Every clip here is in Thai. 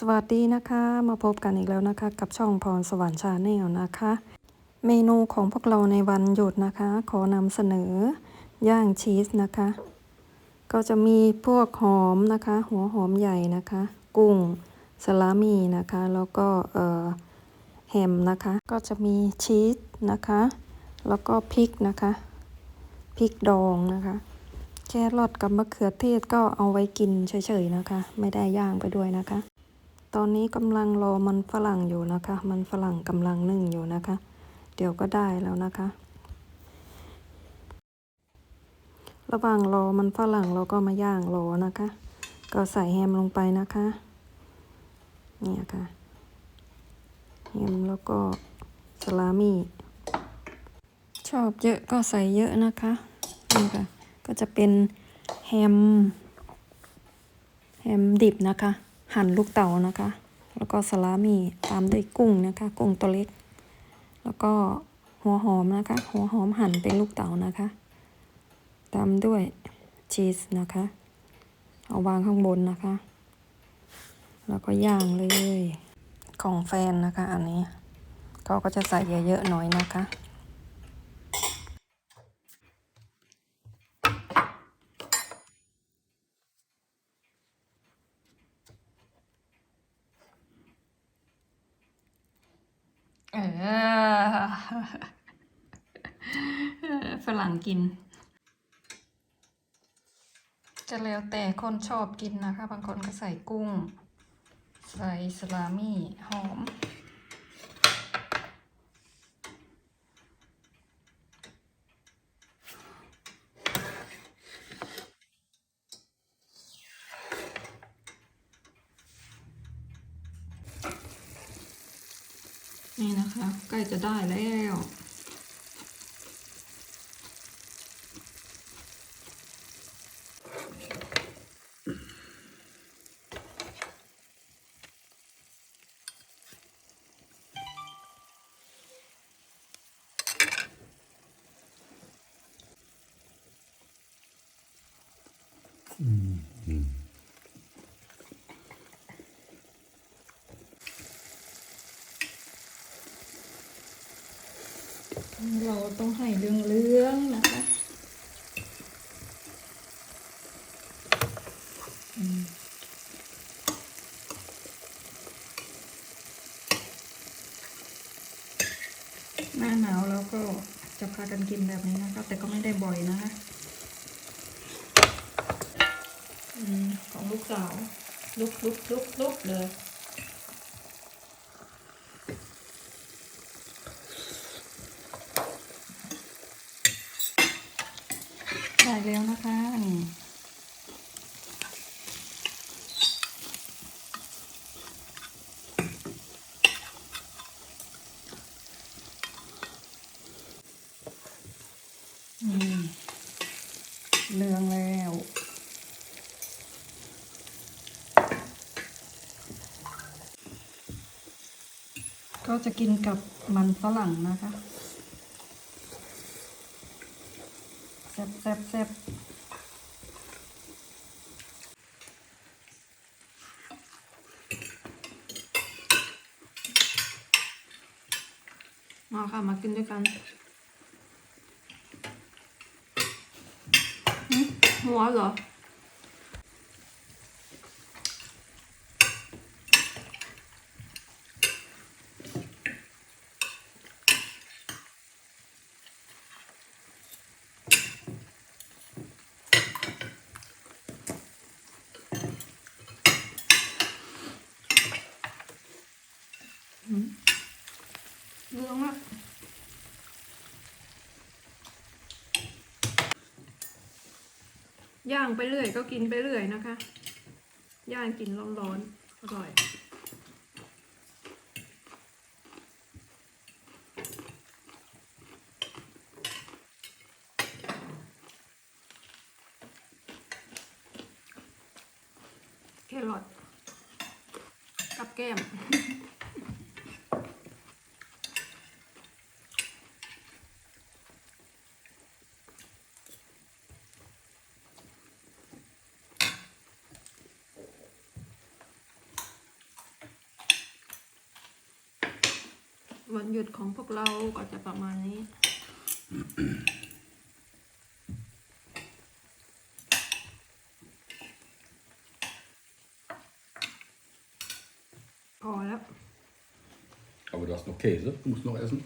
สวัสดีนะคะ มาพบกันอีกแล้วนะคะ กับช่องพรสวรรค์ชาแนลนะคะ เมนูของพวกเราในวันหยุดนะคะ ขอนำเสนอย่างชีสนะคะ ก็จะมีพวกหอมนะคะ หัวหอมใหญ่นะคะ กุ้งสลามีนะคะ แล้วก็เอ่อแฮมนะคะ ก็จะมีชีสนะคะ แล้วก็พริกนะคะพริกดองนะคะ แครอทกับมะเขือเทศก็เอาไว้กินเฉยๆนะคะ ไม่ได้ย่างไปด้วยนะคะ ตอนนี้กำลังรอมันฝรั่งอยู่นะคะ มันฝรั่งกำลังนึ่งอยู่นะคะ เดี๋ยวก็ได้แล้วนะคะ ระหว่างรอมันฝรั่งเราก็มาย่างรอนะคะ ก็ใส่แฮมลงไปนะคะเนี่ยค่ะแฮมแล้วก็สลามี่ชอบเยอะก็ใส่เยอะนะคะนี่ค่ะก็จะเป็นแฮมแฮมดิบนะคะ หั่นลูกเต๋านะคะ แล้วก็สลามี่ตามด้วยกุ้งนะคะ กุ้งตัวเล็ก แล้วก็หัวหอมนะคะ หัวหอมหั่นเป็นลูกเต๋านะคะ ตามด้วยชีสนะคะ เอาวางข้างบนนะคะ แล้วก็ย่างเลย ของแฟนนะคะ อันนี้เขาก็จะใส่เยอะๆหน่อยนะคะ เออฝรั่งกิน จะแล้วแต่คนชอบกินนะคะ บางคนก็ใส่กุ้ง ใส่สลามี่หอม นี่นะคะ ใกล้จะได้แล้ว เราต้องให้เรื่องๆนะคะหน้าหนาวแล้วก็จะพากันกินแบบนี้นะคะ แต่ก็ไม่ได้บ่อยนะคะอของลูกสาว ลุกลุกลุกลุกเลย ได้แล้วนะคะนี่นี่ เรืองแล้วก็จะกินกับมันฝรั่งนะคะแซ่บแซ่บแซ่บมาค่ะ มากินด้วยกันหึ หัวเหรอ เรื่องอะ ย่างไปเรื่อยก็กินไปเรื่อยนะคะ ย่างกินร้อนๆอร่อย วันหยุดของพวกเราก็จะประมาณนี้ พอแล้ว Aber du hast noch Käse, du musst noch essen.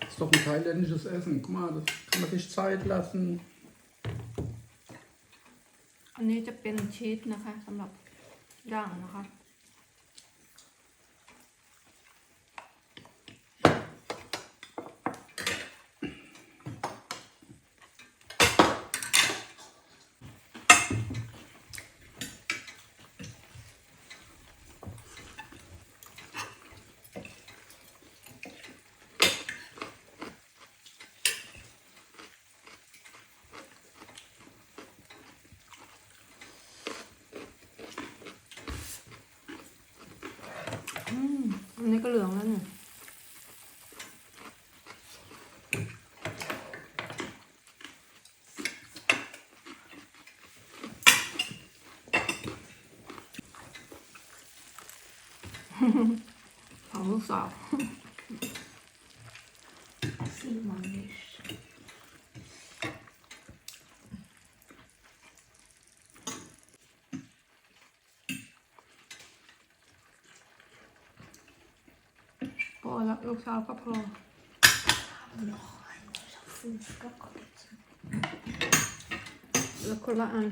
Das ist doch ein thailändisches Essen. Guck mal, das kann man sich Zeit lassen. อันนี้จะเป็นชีสนะคะสำหรับย่างนะคะ อันนี้ ก็เหลืองแล้วเนี่ยของลูกสาว Sieht man nicht. พอแล้วลูกสาวก็พอ แล้วคนละอัน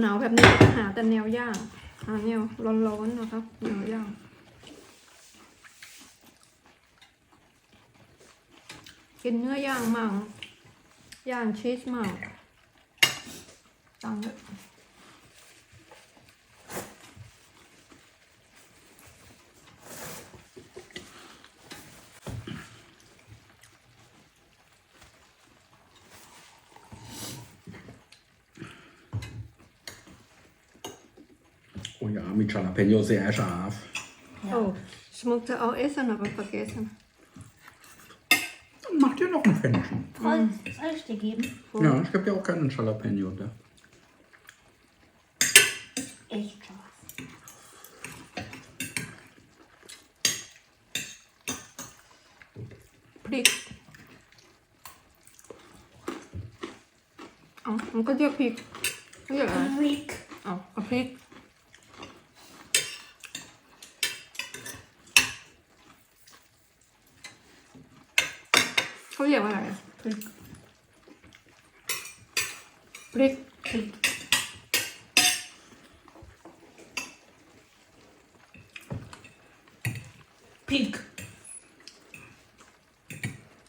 หนาวๆแบบนี้หาแต่แนวย่างหาแนวร้อนๆนะครับแนวย่าง กินเนื้อย่างมั่งย่างชีสมั่งตังค์เยอะ Oh ja, mit Jalapeno sehr scharf. Oh, ich musste auch essen, aber vergessen. Dann mach dir noch ein Pfännchen. Voll. Soll ich dir geben? Ja, ich habe ja auch keinen Jalapeno da. Echt scharf. Plik. เอ้ามันก็เรียกพริก เรียกอะไร Rick. เอ้าเอาพริกเขาเรียกว่าอะไรอะ Rick. พริก Rick. พิก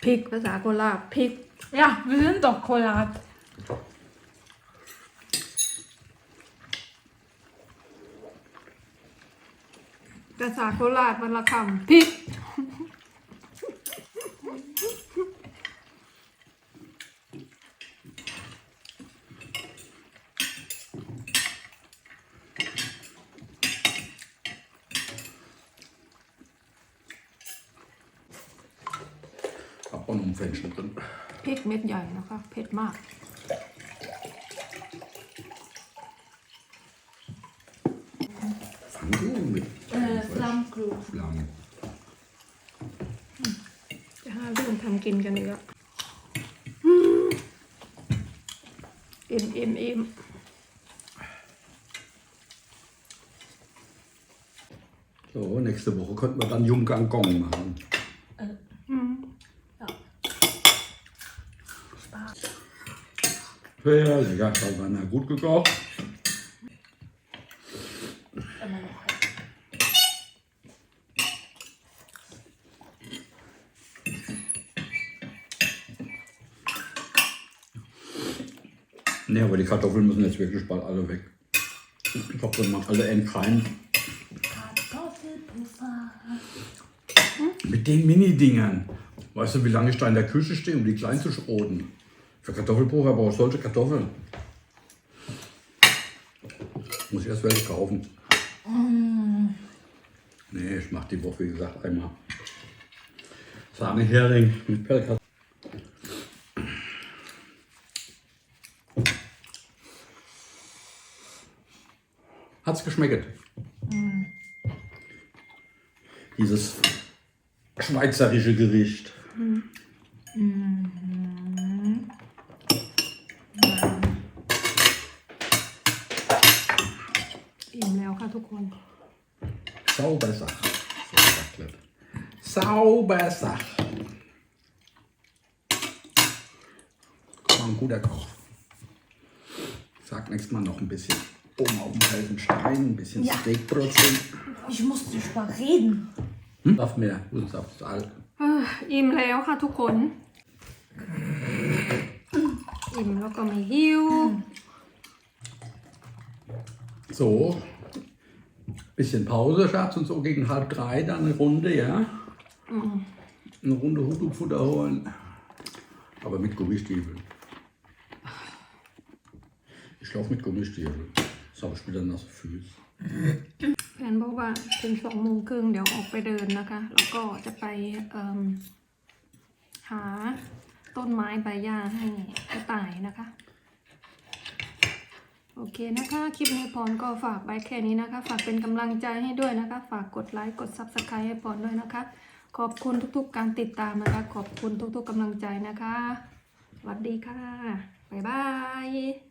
พริกภาษาโคราชพริก Ja, wir sind doch Kolat. ภาษาโคราชวันละคำพริก Hab auch noch ein Pfännchen drin. พริกเม็ดใหญ่นะคะ เผ็ดมาก Fang du mit Äh, Flammkuchen. Flammen. จะหาเรื่องทำกินกันอีกแล้วอิ่มอิ่มอิ่ม So, nächste Woche könnten wir dann Jungang Gong machen. Sehr lecker, Salvana. Gut gekocht. Immer noch. Ne, aber die Kartoffeln müssen jetzt wirklich bald alle weg. Ich hab dann mal alle entfernt. Kartoffelpuffer. Mit den Mini-Dingern. Weißt du, wie lange ich da in der Küche stehe, um die klein zu schroten? Für Kartoffelpuffer aber auch solche Kartoffeln. Muss ich erst welche kaufen. Nee, ich mache die Woche, wie gesagt, einmal Sahnehering mit Pellkartoffeln. Hat's geschmeckt? Dieses schweizerische Gericht. Sauber Sache. War ein guter Koch. Ich sag nächstes Mal noch ein bisschen oben auf dem heißen Stein, ein bisschen Ja. Steakbrötchen. Ich muss nicht mal reden. Hm? Saft mehr, guten Saft, Salz. เอ้ออิ่มแล้วค่ะทุกคน อิ่มแล้วก็ไม่หิว So. Bisschen Pause, Schatz, und so gegen halb drei dann eine Runde, ja? Eine Runde Hutu-Futter holen. Aber mit Gummistiefeln. Ich laufe mit Gummistiefeln. Das habe ich wieder nasse Füße. แฟนบอกว่าถึงสองโมงครึ่งเดี๋ยวออกไปเดินนะคะ แล้วก็จะไปเอิ่มหาต้นไม้ใบหญ้าให้กระต่ายนะคะ โอเคนะคะ คลิปนี้พรก็ฝากไว้แค่นี้นะคะ ฝากเป็นกำลังใจให้ด้วยนะคะ ฝากกดไลค์ กด Subscribe ให้พรด้วยนะคะ ขอบคุณทุกๆ การติดตามนะคะ ขอบคุณทุกๆกำลังใจนะคะ สวัสดีค่ะ บ๊ายบาย